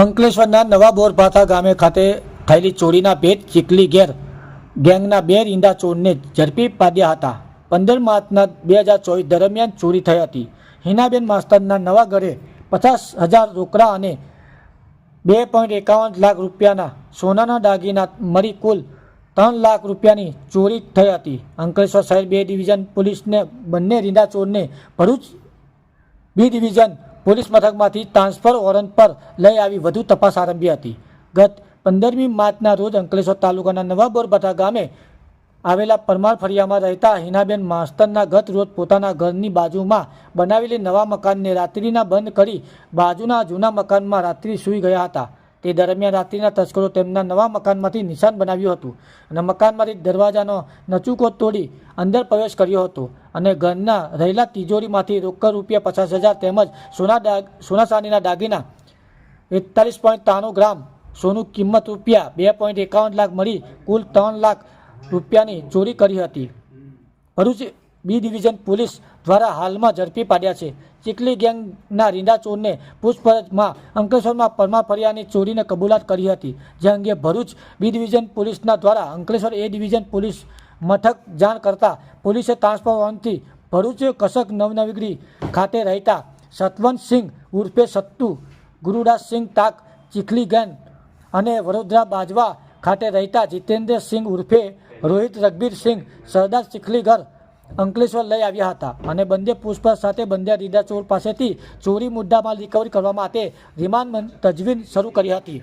અંકલેશ્વરના નવા બોરભાથા ગામે ખાતે થયેલી ચોરીના ભેદ ચીકલી ગેર ગેંગના બે રીંડા ચોરને ઝડપી પાડ્યા હતા. પંદર માર્ચના બે હજાર ચોવીસ દરમિયાન ચોરી થઈ હતી. હિનાબેન માસ્તરના નવા ઘરે પચાસ હજાર રોકડા અને બે પોઈન્ટ એકાવન લાખ રૂપિયાના સોનાના દાગીના મળી કુલ ત્રણ લાખ રૂપિયાની ચોરી થઈ હતી. અંકલેશ્વર શહેર બે ડિવિઝન પોલીસને બંને રીંડા ચોરને ભરૂચ બી ડિવિઝન પોલીસ મથકમાંથી ટ્રાન્સફર વોરંટ પર લઈ આવી વધુ તપાસ આરંભી હતી. ગત પંદરમી માર્ચના રોજ અંકલેશ્વર તાલુકાના નવા બોરબઠા ગામે આવેલા પરમાર ફળિયામાં રહેતા હિનાબેન માસ્તરના ગત રોજ પોતાના ઘરની બાજુમાં બનાવેલી નવા મકાનને રાત્રિના બંધ કરી બાજુના જૂના મકાનમાં રાત્રિ સૂઈ ગયા હતા. તે દરમિયાન રાત્રિના તસ્કરો તેમના નવા મકાનમાંથી નિશાન બનાવ્યું હતું અને મકાનમાંથી દરવાજાનો નચુકો તોડી અંદર પ્રવેશ કર્યો હતો. અને ઘરના રહેલા તિજોરીમાંથી રોકડ રૂપિયા પચાસ હજાર તેમજ સોના દાગ સોના ચાંદીના દાગીના એકતાલીસ પોઈન્ટ ત્રાણું ગ્રામ સોનું કિંમત રૂપિયા બે પોઈન્ટ એકાવન લાખ મળી કુલ ત્રણ લાખ રૂપિયાની ચોરી કરી હતી. ભરૂચ બી ડિવિઝન પોલીસ દ્વારા હાલમાં ઝડપી પાડ્યા છે. ચીકલી ગેંગના રીંડા ચોરને પૂછપરછમાં અંકલેશ્વરમાં પરમાર ફરિયાની ચોરીને કબૂલાત કરી હતી, જે અંગે ભરૂચ બી ડિવિઝન પોલીસના દ્વારા અંકલેશ્વર એ ડિવિઝન પોલીસ મથક જાણ કરતા પોલીસે ટ્રાન્સફર વોરંટથી ભરૂચ કસક નવનવીગરી ખાતે રહેતા સતવંતસિંહ ઉર્ફે સત્તુ ગુરુદાસસિંહ તાક, ચીખલી ગેન અને વડોદરા બાજવા ખાતે રહેતા જીતેન્દ્રસિંહ ઉર્ફે રોહિત રઘબીર સિંહ સરદાર ચીખલીગર અંકલેશ્વર લઈ આવ્યા હતા અને બંને પૂછપરછ સાથે બંને રીડા ચોર પાસેથી ચોરી મુદ્દામાં રિકવરી કરવા માટે રિમાન્ડ તજવીજ શરૂ કરી હતી.